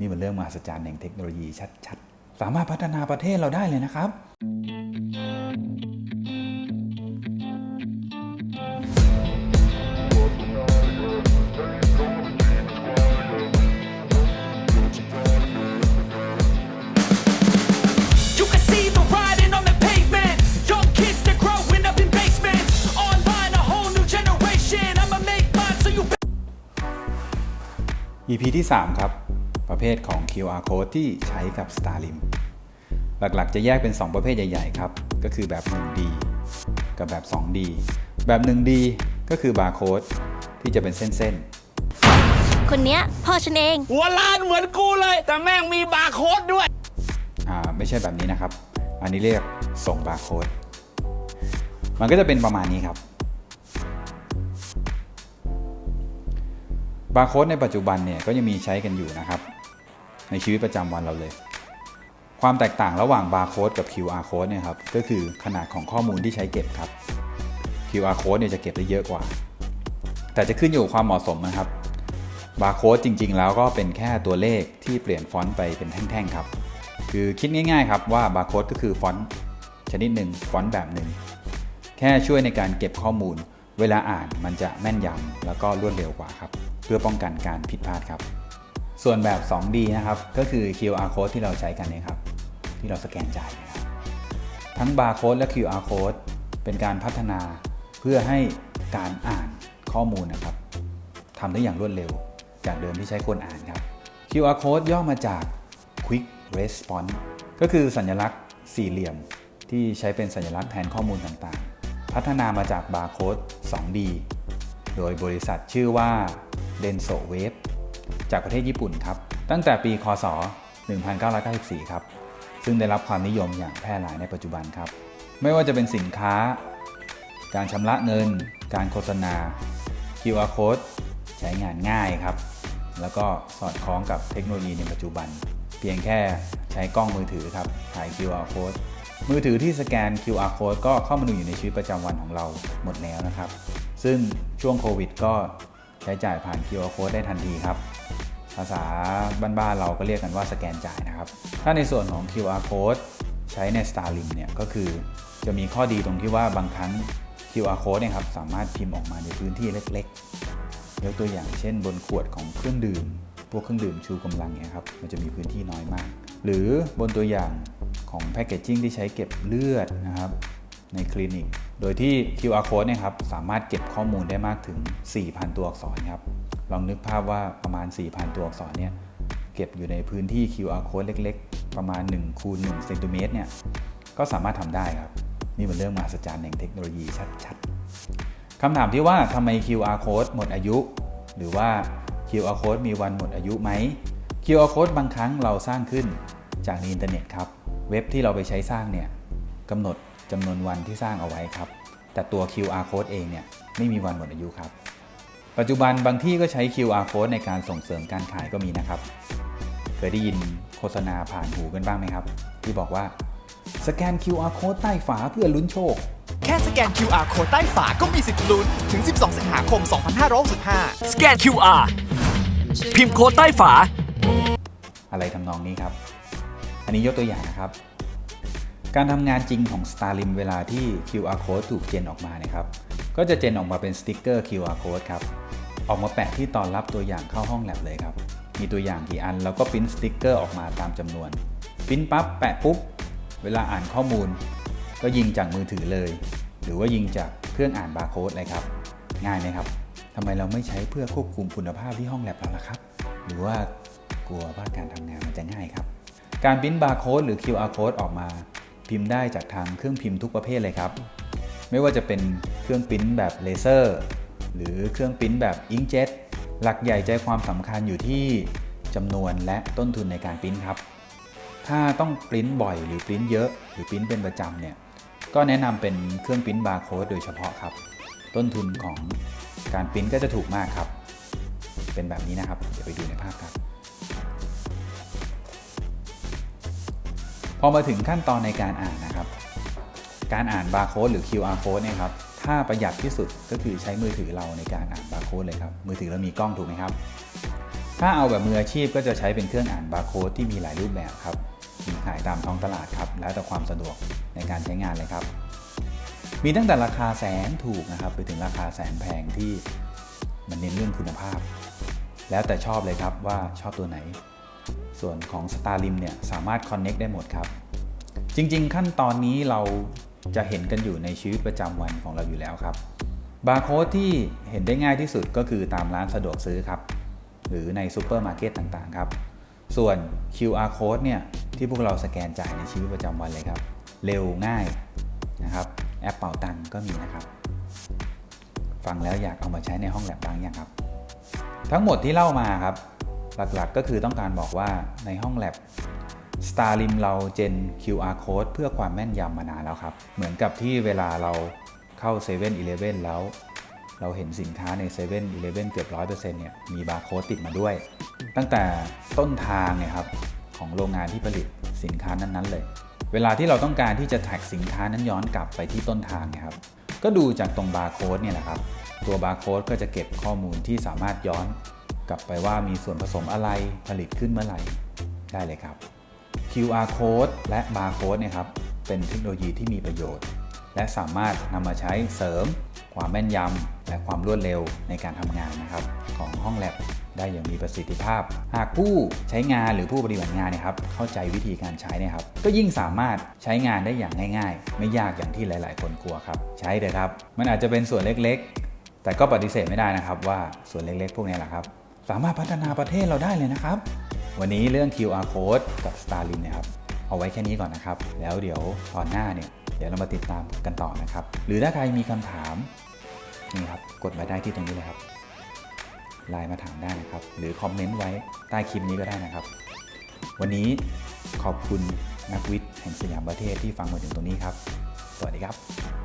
นี่มันเรื่องมหัศจรรย์แห่งเทคโนโลยีชัดๆ สามารถพัฒนาประเทศเราได้เลยนะครับ You can see the riding on the pavement. Young kids, they're growing up in basements. Online, a whole new generation. I'ma make mine so you EP ที่ 3 ครับ ประเภทของ QR code ที่ใช้กับ Starlim หลักๆ จะแยกเป็น 2 ประเภทใหญ่ ๆ ครับ ก็คือแบบ 1D กับแบบ 2D แบบ 1D ก็คือบาร์โค้ดที่จะเป็นเส้นคนเนี้ยพ่อฉันเอง หัวล้านเหมือนกูเลย แต่แม่งมีบาร์โค้ดด้วยๆอ่า ไม่ใช่แบบนี้นะครับ อันนี้เรียกส่งบาร์โค้ด มันก็จะเป็นประมาณนี้ครับ บาร์โค้ดในปัจจุบันเนี่ยก็ยังมีใช้กันอยู่นะครับ ในชีวิตประจำวันเราเลย ความแตกต่างระหว่างบาร์โค้ดกับ QR code เนี่ยครับก็คือขนาดของข้อมูลที่ใช้เก็บครับ QR code เนี่ยจะเก็บได้เยอะกว่า แต่จะขึ้นอยู่กับความเหมาะสมนะครับบาร์โค้ดจริง ๆ แล้วก็เป็นแค่ตัวเลขที่เปลี่ยนฟอนต์ไปเป็นแท่งๆครับ คือคิดง่ายๆครับว่าบาร์โค้ดก็คือฟอนต์ชนิดหนึ่งฟอนต์แบบหนึ่งแค่ช่วยในการเก็บข้อมูล เวลาอ่านมันจะแม่นยำแล้วก็รวดเร็วกว่าครับ เพื่อป้องกันการผิดพลาดครับ ส่วนแบบ 2D นะครับ ก็คือ QR code ที่เราใช้กันนี่ครับ ที่เราสแกนจ่ายนะครับทั้งบาร์โค้ดและ QR code เป็นการพัฒนาเพื่อให้การอ่านข้อมูลนะครับทำได้อย่างรวดเร็ว จากเดิมที่ใช้คนอ่านครับ QR code ย่อมาจาก Quick Response ก็คือสัญลักษณ์สี่เหลี่ยมที่ใช้เป็นสัญลักษณ์แทนข้อมูลต่างๆ พัฒนามาจากบาร์โค้ด 2D โดยบริษัทชื่อว่า Denso Wave จากประเทศญี่ปุ่นครับ ตั้งแต่ปีคศ 1994 ครับ ซึ่งได้รับความนิยมอย่างแพร่หลายในปัจจุบันครับ ไม่ว่าจะเป็นสินค้า การชำระเงิน การโฆษณา QR code ใช้งานง่ายครับ แล้วก็สอดคล้องกับเทคโนโลยีในปัจจุบัน เพียงแค่ใช้กล้องมือถือครับ ถ่าย QR code มือถือที่สแกน QR code ก็เข้ามาอยู่ในชีวิตประจำวันของเราหมดแล้วนะครับ ซึ่งช่วงโควิดก็ใช้จ่ายผ่าน QR code ได้ทันทีครับ ภาษาบ้านๆเราก็เรียกกันว่าสแกนจ่ายนะครับ ถ้าในส่วนของ QR code ใช้ใน Starlink เนี่ยก็คือจะมีข้อดีตรงที่ว่าบางครั้ง QR code เนี่ยครับสามารถพิมพ์ออกมาในพื้นที่เล็กๆ ยกตัวอย่างเช่น บนขวดของเครื่องดื่ม พวกเครื่องดื่มชูกำลังเนี่ยครับมันจะมีพื้นที่น้อยมาก หรือบนตัวอย่างของแพคเกจจิ้งที่ใช้เก็บเลือดนะครับในคลินิก โดยที่ QR code เนี่ยครับสามารถเก็บข้อมูลได้มากถึง 4,000 ตัวอักษรครับ ลองนึกภาพว่าประมาณ 4,000 ตัวอักษรเนี่ยเก็บอยู่ในพื้นที่ QR code เล็ก ๆ ประมาณ1คูณ1เซนติเมตรเนี่ยก็สามารถทำได้ครับ นี่เป็นเรื่องมหัศจรรย์แห่งเทคโนโลยีชัดๆคำถามที่ว่าทำไม QR code หมดอายุ หรือว่า QR code มีวันหมดอายุไหม QR code บางครั้งเราสร้างขึ้นจากในอินเทอร์เน็ตครับ เว็บที่เราไปใช้สร้างเนี่ยกำหนดจำนวนวันที่สร้างเอาไว้ครับ แต่ตัว QR code เองเนี่ยไม่มีวันหมดอายุครับ ปัจจุบันบางที่ก็ใช้ QR code ในการส่งเสริมการขายก็มีนะครับ เคยได้ยินโฆษณาผ่านหูกันบ้างไหมครับ ที่บอกว่า สแกน QR code ใต้ฝาเพื่อลุ้นโชค แค่สแกน QR โค้ดใต้ฝาก็มีสิทธิ์ลุ้น ถึง 12 สิงหาคม 2565 สแกน QR พิมพ์โค้ดใต้ฝา อะไรทำนองนี้ครับ อันนี้ยกตัวอย่างนะครับ การทำงานจริงของ Starlim เวลาที่ QR code ถูกเจนออกมานะครับ ก็จะเจนออกมาเป็นสติกเกอร์ QR code ครับ ออกมาแปะที่ตอนรับตัวอย่างเข้าห้องแลบเลยครับ มีตัวอย่างกี่อันแล้วก็ปริ้นสติกเกอร์ออกมาตามจำนวนปริ้นปั๊บแปะปุ๊บ เวลาอ่านข้อมูล ก็ยิงจากมือถือเลย หรือว่ายิงจากเครื่องอ่านบาร์โค้ดเลยครับ ง่ายไหมครับทำไมเราไม่ใช้เพื่อควบคุมคุณภาพที่ห้องแลบเราล่ะครับ หรือว่ากลัวว่าการทำงานมันจะง่ายครับ การปริ้นบาร์โค้ดหรือ QR code ออกมา พิมพ์ได้จากทางเครื่องพิมพ์ทุกประเภทเลยครับ ไม่ว่าจะเป็นเครื่องปริ้นแบบเลเซอร์ หรือเครื่องปริ้นแบบอิงเจ็ตหลักใหญ่ใจความสำคัญอยู่ที่จำนวนและต้นทุนในการปริ้นครับ ถ้าต้องปริ้นบ่อยหรือปริ้นเยอะหรือปริ้นเป็นประจำเนี่ยก็แนะนำเป็นเครื่องปริ้นบาร์โค้ดโดยเฉพาะครับ ต้นทุนของการปริ้นก็จะถูกมากครับ เป็นแบบนี้นะครับ เดี๋ยวไปดูในภาพครับ พอมาถึงขั้นตอนในการอ่านนะครับ การอ่านบาร์โค้ดหรือ QR code เนี่ยครับาประหยัดที่สุดก็คือใช้มือถือเราในการอ่านบาร์โค้ดเลยครับ มือถือเรามีกล้องถูกไหมครับ ถ้าเอาแบบมืออาชีพก็จะใช้เป็นเครื่องอ่านบาร์โค้ดที่มีหลายรูปแบบครับมีขายตามท้องตลาดครับ แล้วแต่ความสะดวกในการใช้งานเลยครับ มีตั้งแต่ราคาแสนถูกนะครับ ไปถึงราคาแสนแพงที่มันเน้นเรื่องคุณภาพ แล้วแต่ชอบเลยครับว่าชอบตัวไหน ส่วนของ Starlim เนี่ยสามารถ Connect ได้หมดครับ จริง ๆ ขั้นตอนนี้เรา จะเห็นกันอยู่ในชีวิตประจำวันของเราอยู่แล้วครับบาร์โค้ดที่เห็นได้ง่ายที่สุดก็คือตามร้านสะดวกซื้อครับหรือในซูเปอร์มาร์เก็ตต่างๆครับส่วน QR code เนี่ยที่พวกเราสแกนจ่ายในชีวิตประจำวันเลยครับ เร็วง่ายนะครับแอปเป่าตังก็มีนะครับ ฟังแล้วอยากเอามาใช้ในห้องแลบบางอย่างครับ ทั้งหมดที่เล่ามาครับ หลักๆก็คือต้องการบอกว่าในห้องแลบ Starlim เราเจน QR code เพื่อความแม่นยำมานานแล้วครับ เหมือนกับที่เวลาเราเข้า7 e เ e ่ e อแล้ว เราเห็นสินค้าใน7 e เ e ่ e อเกือบ 100%เนี่ยมีบาร์โค้ดติดมาด้วย ตั้งแต่ต้นทางเนี่ยครับของโรงงานที่ผลิตสินค้านั้นๆเลย เวลาที่เราต้องการที่จะแท็กสินค้านั้นย้อนกลับไปที่ต้นทางนะครับ ก็ดูจากตรงบาร์โค้ดเนี่ยแหละครับ ตัวบาร์โค้ดก็จะเก็บข้อมูลที่สามารถย้อนกลับไปว่ามีส่วนผสมอะไรผลิตขึ้นเมื่อไหร่ได้เลยครับ QR code และ barcode เนี่ยครับเป็นเทคโนโลยีที่มีประโยชน์ และสามารถนำมาใช้เสริม ความแม่นยำและความรวดเร็วในการทำงานนะครับ ของห้องแลบได้อย่างมีประสิทธิภาพ หากผู้ใช้งานหรือผู้ปฏิบัติงานเนะครับ เข้าใจวิธีการใช้เนะครับ ก็ยิ่งสามารถใช้งานได้อย่างง่าย ๆ ไม่ยากอย่างที่หลาย ๆ คนกลัวครับ ใช้เถอะครับ มันอาจจะเป็นส่วนเล็กๆ แต่ก็ปฏิเสธไม่ได้นะครับว่าส่วนเล็กๆ พวกนี้แหละครับ สามารถพัฒนาประเทศเราได้เลยนะครับ วันนี้เรื่อง QR code กับ Starlink นะครับ เอาไว้แค่นี้ก่อนนะครับ แล้วเดี๋ยวตอนหน้าเนี่ย เดี๋ยวเรามาติดตามกันต่อนะครับ หรือถ้าใครมีคำถามนี่ครับ กดมาได้ที่ตรงนี้เลยครับไลน์มาถามได้นะครับ หรือคอมเมนต์ไว้ใต้คลิปนี้ก็ได้นะครับ วันนี้ขอบคุณนักวิทย์แห่งสยามประเทศที่ฟังมาถึงตรงนี้ครับ สวัสดีครับ